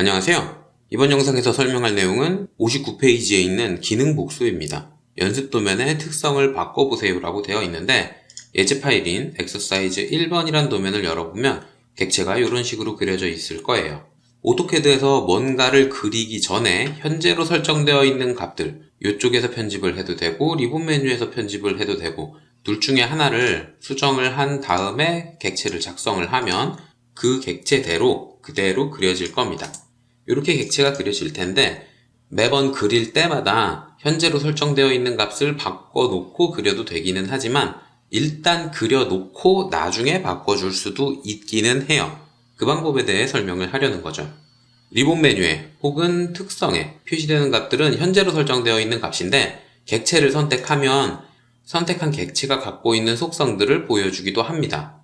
안녕하세요. 이번 영상에서 설명할 내용은 59페이지에 있는 기능 복수입니다. 연습 도면의 특성을 바꿔보세요 라고 되어 있는데 예제 파일인 exercise 1번이란 도면을 열어보면 객체가 이런 식으로 그려져 있을 거예요. 오토캐드에서 뭔가를 그리기 전에 현재로 설정되어 있는 값들 이쪽에서 편집을 해도 되고 리본 메뉴에서 편집을 해도 되고 둘 중에 하나를 수정을 한 다음에 객체를 작성을 하면 그 객체대로 그대로 그려질 겁니다. 이렇게 객체가 그려질 텐데 매번 그릴 때마다 현재로 설정되어 있는 값을 바꿔놓고 그려도 되기는 하지만 일단 그려놓고 나중에 바꿔줄 수도 있기는 해요. 그 방법에 대해 설명을 하려는 거죠. 리본 메뉴에 혹은 특성에 표시되는 값들은 현재로 설정되어 있는 값인데 객체를 선택하면 선택한 객체가 갖고 있는 속성들을 보여주기도 합니다.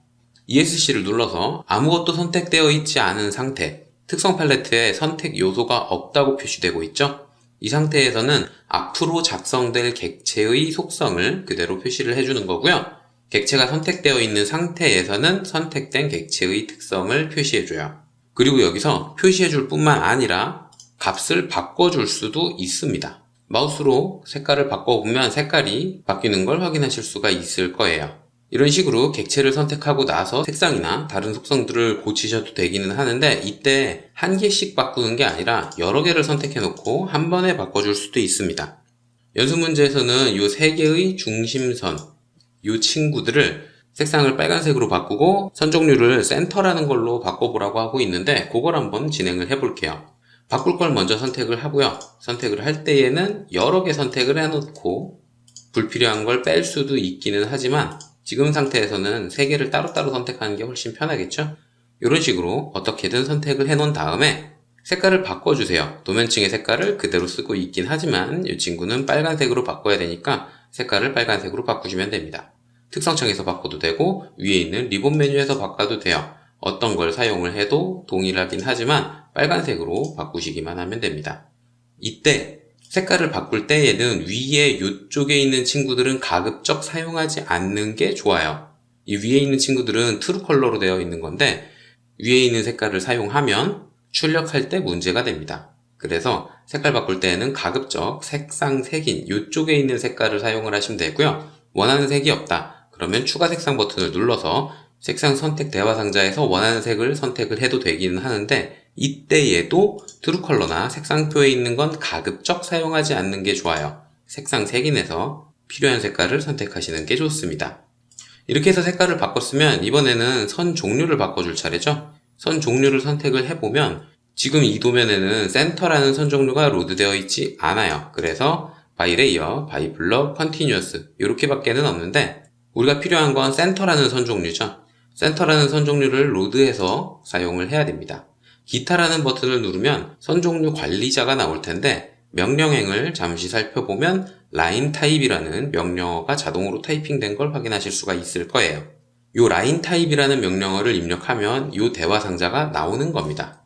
ESC를 눌러서 아무것도 선택되어 있지 않은 상태, 특성 팔레트에 선택 요소가 없다고 표시되고 있죠? 이 상태에서는 앞으로 작성될 객체의 속성을 그대로 표시를 해주는 거고요. 객체가 선택되어 있는 상태에서는 선택된 객체의 특성을 표시해줘요. 그리고 여기서 표시해줄 뿐만 아니라 값을 바꿔줄 수도 있습니다. 마우스로 색깔을 바꿔보면 색깔이 바뀌는 걸 확인하실 수가 있을 거예요. 이런 식으로 객체를 선택하고 나서 색상이나 다른 속성들을 고치셔도 되기는 하는데 이때 한 개씩 바꾸는 게 아니라 여러 개를 선택해 놓고 한 번에 바꿔줄 수도 있습니다. 연습 문제에서는 이 세 개의 중심선, 이 친구들을 색상을 빨간색으로 바꾸고 선 종류를 센터라는 걸로 바꿔보라고 하고 있는데 그걸 한번 진행을 해볼게요. 바꿀 걸 먼저 선택을 하고요. 선택을 할 때에는 여러 개 선택을 해놓고 불필요한 걸 뺄 수도 있기는 하지만 지금 상태에서는 세 개를 따로따로 선택하는 게 훨씬 편하겠죠? 이런 식으로 어떻게든 선택을 해놓은 다음에 색깔을 바꿔주세요. 도면층의 색깔을 그대로 쓰고 있긴 하지만 이 친구는 빨간색으로 바꿔야 되니까 색깔을 빨간색으로 바꾸시면 됩니다. 특성창에서 바꿔도 되고 위에 있는 리본 메뉴에서 바꿔도 돼요. 어떤 걸 사용을 해도 동일하긴 하지만 빨간색으로 바꾸시기만 하면 됩니다. 이때 색깔을 바꿀 때에는 위에 이쪽에 있는 친구들은 가급적 사용하지 않는 게 좋아요. 이 위에 있는 친구들은 트루 컬러로 되어 있는 건데 위에 있는 색깔을 사용하면 출력할 때 문제가 됩니다. 그래서 색깔 바꿀 때에는 가급적 색상 색인 이쪽에 있는 색깔을 사용을 하시면 되고요. 원하는 색이 없다. 그러면 추가 색상 버튼을 눌러서 색상 선택 대화 상자에서 원하는 색을 선택을 해도 되기는 하는데 이때에도 트루 컬러나 색상표에 있는 건 가급적 사용하지 않는 게 좋아요. 색상 색인에서 필요한 색깔을 선택하시는 게 좋습니다. 이렇게 해서 색깔을 바꿨으면 이번에는 선 종류를 바꿔줄 차례죠. 선 종류를 선택을 해보면 지금 이 도면에는 센터라는 선 종류가 로드되어 있지 않아요. 그래서 바이 레이어, 바이 블럭, 컨티뉴어스 이렇게 밖에는 없는데 우리가 필요한 건 센터라는 선 종류죠. 센터라는 선 종류를 로드해서 사용을 해야 됩니다. 기타라는 버튼을 누르면 선 종류 관리자가 나올 텐데 명령행을 잠시 살펴보면 라인 타입이라는 명령어가 자동으로 타이핑된 걸 확인하실 수가 있을 거예요. 이 라인 타입이라는 명령어를 입력하면 이 대화 상자가 나오는 겁니다.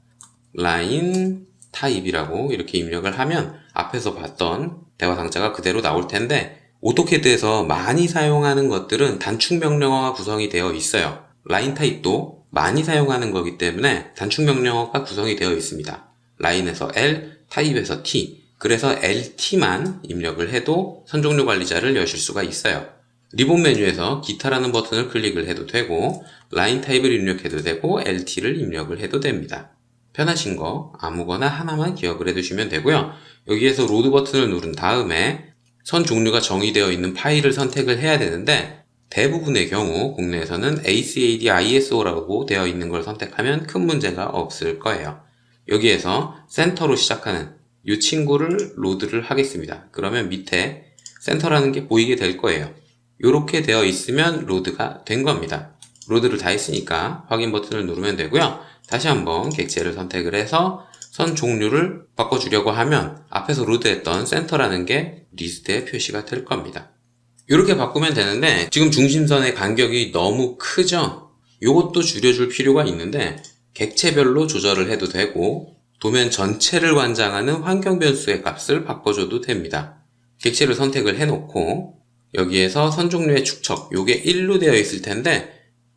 라인 타입이라고 이렇게 입력을 하면 앞에서 봤던 대화 상자가 그대로 나올 텐데 오토캐드에서 많이 사용하는 것들은 단축 명령어가 구성이 되어 있어요. 라인 타입도 많이 사용하는 거기 때문에 단축 명령어가 구성이 되어 있습니다. 라인에서 L, 타입에서 T, 그래서 LT만 입력을 해도 선종류 관리자를 여실 수가 있어요. 리본 메뉴에서 기타라는 버튼을 클릭을 해도 되고 라인 타입을 입력해도 되고 LT를 입력을 해도 됩니다. 편하신 거 아무거나 하나만 기억을 해두시면 되고요. 여기에서 로드 버튼을 누른 다음에 선 종류가 정의되어 있는 파일을 선택을 해야 되는데 대부분의 경우 국내에서는 ACAD ISO라고 되어 있는 걸 선택하면 큰 문제가 없을 거예요. 여기에서 센터로 시작하는 이 친구를 로드를 하겠습니다. 그러면 밑에 센터라는 게 보이게 될 거예요. 이렇게 되어 있으면 로드가 된 겁니다. 로드를 다 했으니까 확인 버튼을 누르면 되고요. 다시 한번 객체를 선택을 해서 선 종류를 바꿔주려고 하면 앞에서 로드했던 센터라는 게 리스트에 표시가 될 겁니다. 이렇게 바꾸면 되는데 지금 중심선의 간격이 너무 크죠? 이것도 줄여줄 필요가 있는데 객체별로 조절을 해도 되고 도면 전체를 관장하는 환경 변수의 값을 바꿔줘도 됩니다. 객체를 선택을 해놓고 여기에서 선 종류의 축척 요게 1로 되어 있을 텐데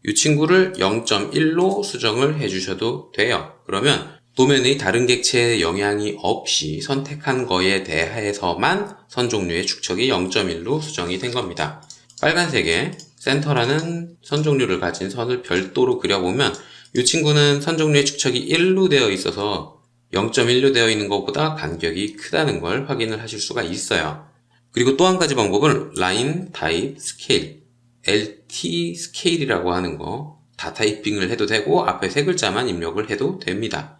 이 친구를 0.1로 수정을 해주셔도 돼요. 그러면 도면의 다른 객체에 영향이 없이 선택한 거에 대해서만 선 종류의 축척이 0.1로 수정이 된 겁니다. 빨간색에 센터라는 선 종류를 가진 선을 별도로 그려보면 이 친구는 선 종류의 축척이 1로 되어 있어서 0.1로 되어 있는 것보다 간격이 크다는 걸 확인을 하실 수가 있어요. 그리고 또 한 가지 방법은 라인 타입 스케일, LT 스케일이라고 하는 거 다 타이핑을 해도 되고 앞에 세 글자만 입력을 해도 됩니다.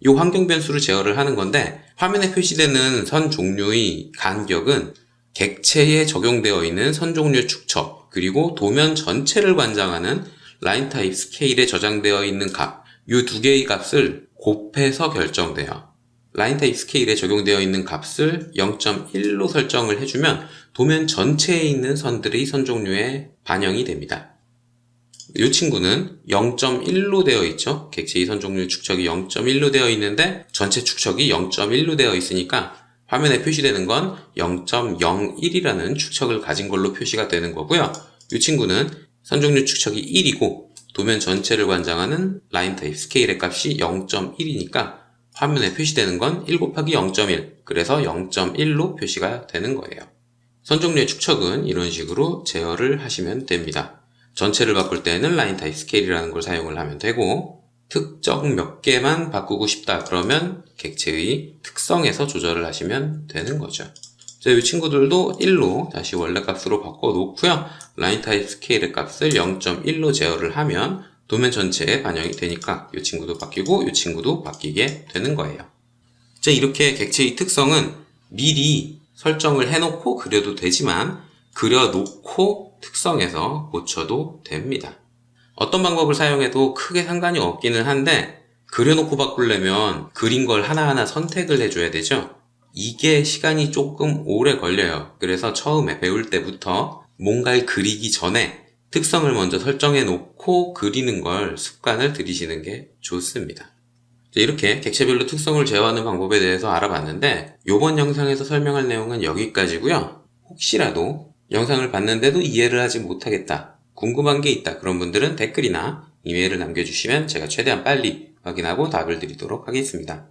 이 환경 변수를 제어를 하는 건데 화면에 표시되는 선 종류의 간격은 객체에 적용되어 있는 선 종류 축척 그리고 도면 전체를 관장하는 라인 타입 스케일에 저장되어 있는 값, 이 두 개의 값을 곱해서 결정돼요. 라인 타입 스케일에 적용되어 있는 값을 0.1로 설정을 해주면 도면 전체에 있는 선들의 선 종류에 반영이 됩니다. 이 친구는 0.1로 되어 있죠. 객체의 선 종류 축척이 0.1로 되어 있는데 전체 축척이 0.1로 되어 있으니까 화면에 표시되는 건 0.01이라는 축척을 가진 걸로 표시가 되는 거고요. 이 친구는 선 종류 축척이 1이고 도면 전체를 관장하는 라인 타입 스케일의 값이 0.1이니까 화면에 표시되는 건 1 곱하기 0.1 그래서 0.1로 표시가 되는 거예요. 선 종류의 축척은 이런 식으로 제어를 하시면 됩니다. 전체를 바꿀 때는 라인 타입 스케일이라는 걸 사용을 하면 되고 특정 몇 개만 바꾸고 싶다 그러면 객체의 특성에서 조절을 하시면 되는 거죠. 자, 이 친구들도 1로 다시 원래 값으로 바꿔 놓고요. 라인 타입 스케일의 값을 0.1로 제어를 하면 도면 전체에 반영이 되니까 이 친구도 바뀌고 이 친구도 바뀌게 되는 거예요. 자, 이렇게 객체의 특성은 미리 설정을 해놓고 그려도 되지만 그려놓고 특성에서 고쳐도 됩니다. 어떤 방법을 사용해도 크게 상관이 없기는 한데 그려놓고 바꾸려면 그린 걸 하나하나 선택을 해줘야 되죠. 이게 시간이 조금 오래 걸려요. 그래서 처음에 배울 때부터 뭔가를 그리기 전에 특성을 먼저 설정해 놓고 그리는 걸 습관을 들이시는 게 좋습니다. 자, 이렇게 객체별로 특성을 제어하는 방법에 대해서 알아봤는데 이번 영상에서 설명할 내용은 여기까지고요. 혹시라도 영상을 봤는데도 이해를 하지 못하겠다. 궁금한 게 있다. 그런 분들은 댓글이나 이메일을 남겨주시면 제가 최대한 빨리 확인하고 답을 드리도록 하겠습니다.